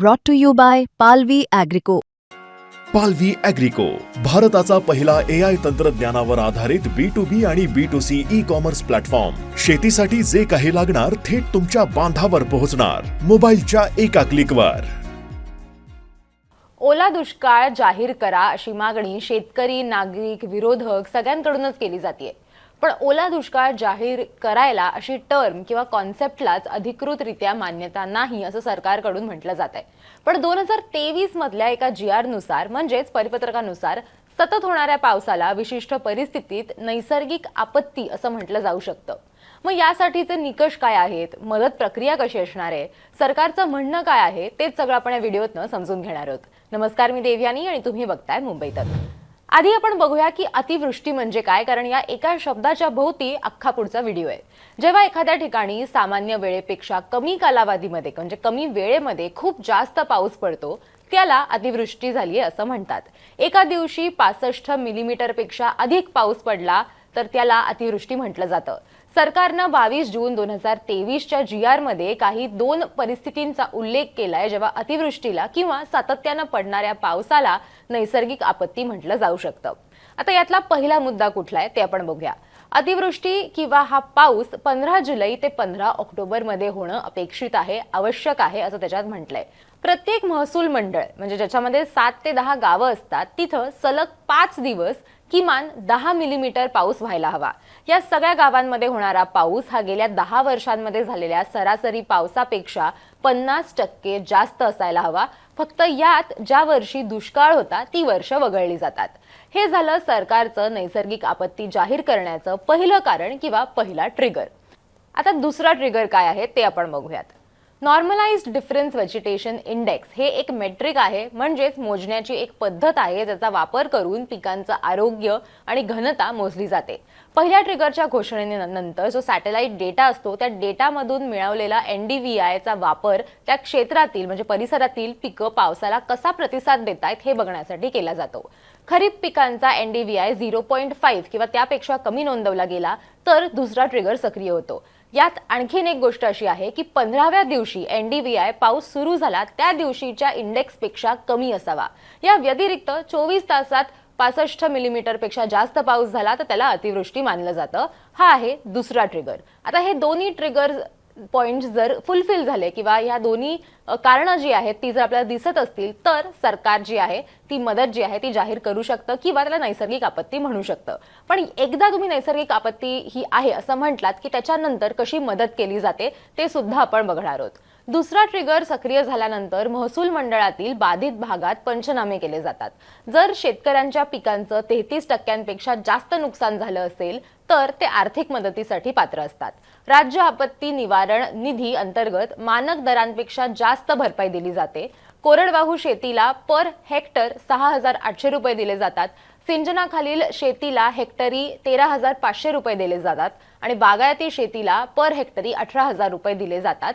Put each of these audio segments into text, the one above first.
brought to you by Palvi Agrico. पालवी अॅग्रिको भारताचा पहिला ए आय तंत्रज्ञानावर आधारित बी टू बी आणि B two C e commerce platform शेतीसाठी जे काही लागणार थेट तुमच्या बांधावर पोहोचणार. मोबाईलच्या एका क्लिकवर ओला दुष्काळ जाहीर करा अशी मागणी शेतकरी नागरिक विरोधक सगळ्यांकडूनच केली जाते पण ओला दुष्काळ जाहीर करायला अशी टर्म किंवा कॉन्सेप्टलाच अधिकृतरित्या मान्यता नाही असं सरकारकडून म्हटलं जात आहे पण दोन हजार तेवीस मधल्या एका जी नुसार म्हणजेच परिपत्रकानुसार सतत होणाऱ्या पावसाला विशिष्ट परिस्थितीत नैसर्गिक आपत्ती असं म्हटलं जाऊ शकतं. मग यासाठीचे निकष काय आहेत? मदत प्रक्रिया कशी असणार आहे? सरकारचं म्हणणं काय आहे? तेच सगळं आपण या व्हिडिओतनं समजून घेणार आहोत. नमस्कार मी देवयानी आणि तुम्ही बघताय मुंबईत आधी आपण बघूया की अतिवृष्टी म्हणजे काय कारण या एका शब्दाच्या भोवती अख्खा पुढचा व्हिडिओ आहे. जेव्हा एखाद्या ठिकाणी सामान्य वेळेपेक्षा कमी कालावधीमध्ये म्हणजे कमी वेळेमध्ये खूप जास्त पाऊस पडतो त्याला अतिवृष्टी झाली असं म्हणतात. एका दिवशी पासष्ट मिलीमीटरपेक्षा अधिक पाऊस पडला तर त्याला अतिवृष्टी म्हटलं जातं. सरकारनं बावीस जून दोन हजार तेवीसच्या जी मध्ये काही दोन परिस्थितींचा उल्लेख केलाय जेव्हा अतिवृष्टीला किंवा सातत्यानं पडणाऱ्या पावसाला नैसर्गिक आपत्ती म्हटलं जाऊ शकतं. आता यातला पहिला मुद्दा कुठला आहे ते आपण बघूया. अतिवृष्टी किंवा हा पाऊस पंधरा जुलै ते पंधरा ऑक्टोबरमध्ये होणं अपेक्षित आहे आवश्यक आहे असं त्याच्यात म्हटलंय. प्रत्येक महसूल मंडळ म्हणजे ज्याच्यामध्ये सात ते दहा गावं असतात तिथं सलग पाच दिवस किमान दहा मिलीमीटर पाऊस व्हायला हवा. या सगळ्या गावांमध्ये होणारा पाऊस हा गेल्या दहा वर्षांमध्ये झालेल्या सरासरी पावसापेक्षा पन्नास टक्के जास्त असायला हवा. फक्त यात ज्या वर्षी दुष्काळ होता ती वर्ष वगळली जातात. हे झालं सरकारचं नैसर्गिक आपत्ती जाहीर करण्याचं पहिलं कारण किंवा पहिला ट्रिगर आता दुसरा ट्रिगर काय आहे ते आपण बघूयात. नॉर्मलाइज्ड डिफरन्स व्हेजिटेशन इंडेक्स हे एक मेट्रिक आहे. म्हणजेच मोजण्याची एक पद्धत आहे ज्याचा वापर करून पिकांचं आरोग्य आणि घनता मोजली जाते. पहिल्या ट्रिगरच्या घोषणेनंतर जो सॅटेलाइट डेटा असतो त्या डेटामधून मिळवलेला एन डी व्ही आयचा वापर त्या क्षेत्रातील म्हणजे परिसरातील पिकं पावसाला कसा प्रतिसाद देत आहेत हे बघण्यासाठी केला जातो. खरीप पिकांचा N D V I zero point five किंवा त्यापेक्षा कमी नोंदवला गेला तर दुसरा ट्रिगर सक्रिय होतो. यात आणखीन एक गोष्ट अशी आहे की पंधराव्या दिवशी एन डी व्ही आय पाऊस सुरू झाला त्या दिवशीच्या इंडेक्सपेक्षा कमी असावा. या व्यतिरिक्त चोवीस तासात पासष्ट मिलीमीटरपेक्षा जास्त पाऊस झाला तर त्याला अतिवृष्टी मानलं जातं. हा आहे दुसरा ट्रिगर आता हे दोन्ही ट्रिगर पॉईंट जर फुलफिल झाले किंवा ह्या दोन्ही कारणं जी आहेत ती जर आपल्याला दिसत असतील तर सरकार जी आहे ती मदत जी आहे ती जाहीर करू शकतं किंवा त्याला नैसर्गिक आपत्ती म्हणू शकतं. पण एकदा तुम्ही नैसर्गिक आपत्ती ही आहे असं म्हटलात की त्याच्यानंतर कशी मदत केली जाते ते सुद्धा आपण बघणार आहोत. दुसरा ट्रिगर सक्रिय झाल्यानंतर महसूल मंडळातील बाधित भागात पंचनामे केले जातात. जर शेतकऱ्यांच्या पिकांचं तेहतीस टक्क्यांपेक्षा जास्त नुकसान झालं असेल तर ते आर्थिक मदतीसाठी पात्र असतात. राज्य आपत्ती निवारण निधी अंतर्गत मानक दरांपेक्षा जास्त भरपाई दिली जाते. कोरडवाहू शेतीला पर हेक्टर सहा हजार आठशे रुपये दिले जातात. सिंचनाखालील शेतीला हेक्टरी तेरा हजार पाचशे रुपये दिले जातात आणि बागायती शेतीला पर हेक्टरी अठरा हजार रुपये दिले जातात.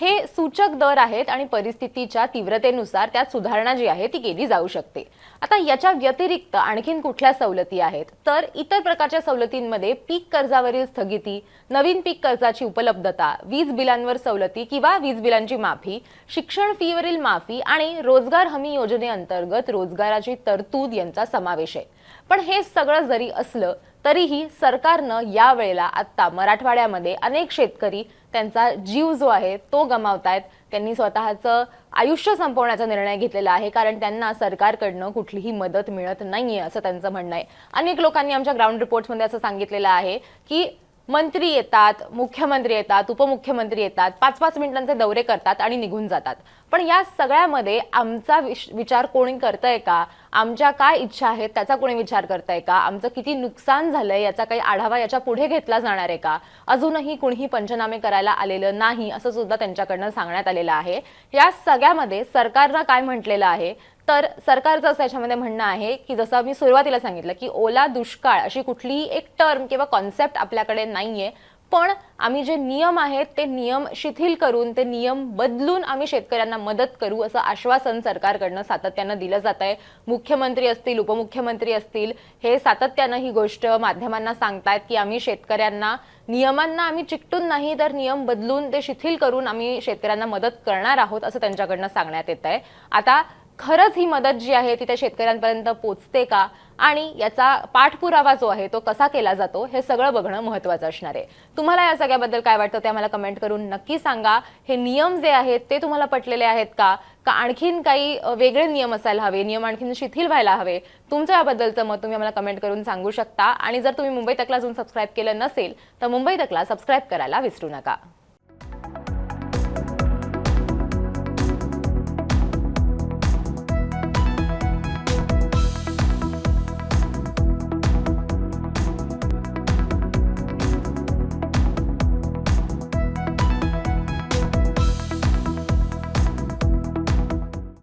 हे सूचक दर आहेत आणि परिस्थितीच्या तीव्रतेनुसार त्यात सुधारणा जी आहे ती केली जाऊ शकते. आता याच्या व्यतिरिक्त आणखीन कुठल्या सवलती आहेत? तर इतर प्रकारच्या सवलतींमध्ये पीक कर्जावरील स्थगिती नवीन पीक कर्जाची उपलब्धता वीज बिलांवर सवलती किंवा वीज बिलांची माफी शिक्षण फीवरील माफी आणि रोजगार हमी योजनेअंतर्गत रोजगाराची तरतूद यांचा समावेश आहे. पण हे सगळं जरी असलं तरीही सरकारनं या वेळेला आत्ता मराठवाड्यामध्ये अनेक शेतकरी त्यांचा जीव जो आहे तो गमावतायत. त्यांनी स्वतःचं आयुष्य संपवण्याचा निर्णय घेतलेला आहे कारण त्यांना सरकारकडनं कुठलीही मदत मिळत नाहीये असं त्यांचं म्हणणं आहे. अनेक लोकांनी आमच्या ग्राउंड रिपोर्ट्समध्ये असं सांगितलेलं आहे की मंत्री येतात मुख्यमंत्री येतात उपमुख्यमंत्री येतात पाच पाच मिनिटांचे दौरे करतात आणि निघून जातात. पण या सगळ्यामध्ये आमचा विचार कोणी करतंय का? आमच्या काय इच्छा आहेत त्याचा कोणी विचार करताय का? आमचं किती नुकसान झालंय याचा काही आढावा याच्यापुढे घेतला जाणार आहे का? अजूनही कुणीही पंचनामे करायला आलेलं नाही असं सुद्धा त्यांच्याकडनं सांगण्यात आलेलं आहे. या सगळ्यामध्ये सरकारनं काय म्हटलेलं आहे? तर सरकारचं असं याच्यामध्ये म्हणणं आहे की जसं मी सुरुवातीला सांगितलं की ओला दुष्काळ अशी कुठलीही एक टर्म किंवा कॉन्सेप्ट आपल्याकडे नाहीये. पण आम्ही जे नियम आहेत ते नियम शिथिल करून ते नियम बदलून आम्ही शेतकऱ्यांना मदत करू असं आश्वासन सरकारकडनं सातत्यानं दिलं जात आहे. मुख्यमंत्री असतील उपमुख्यमंत्री असतील हे सातत्यानं ही गोष्ट माध्यमांना सांगतायत की आम्ही शेतकऱ्यांना नियमांना आम्ही चिकटून नाही तर नियम बदलून ते शिथिल करून आम्ही शेतकऱ्यांना मदत करणार आहोत असं त्यांच्याकडनं सांगण्यात येत आहे आता खरंच ही मदत जी आहे ती त्या शेतकऱ्यांपर्यंत पोचते का? आणि याचा पाठपुरावा जो आहे तो कसा केला जातो हे सगळं बघणं महत्वाचं असणार आहे. तुम्हाला या सगळ्याबद्दल काय वाटतं ते आम्हाला कमेंट करून नक्की सांगा. हे नियम जे आहेत ते तुम्हाला पटलेले आहेत का? का आणखीन काही वेगळे नियम असायला हवे? नियम आणखीन शिथिल व्हायला हवे? तुमचं याबद्दलचं मत तुम्ही आम्हाला कमेंट करून सांगू शकता. आणि जर तुम्ही मुंबई तकला अजून सबस्क्राईब केलं नसेल तर मुंबई तकला सबस्क्राईब करायला विसरू नका.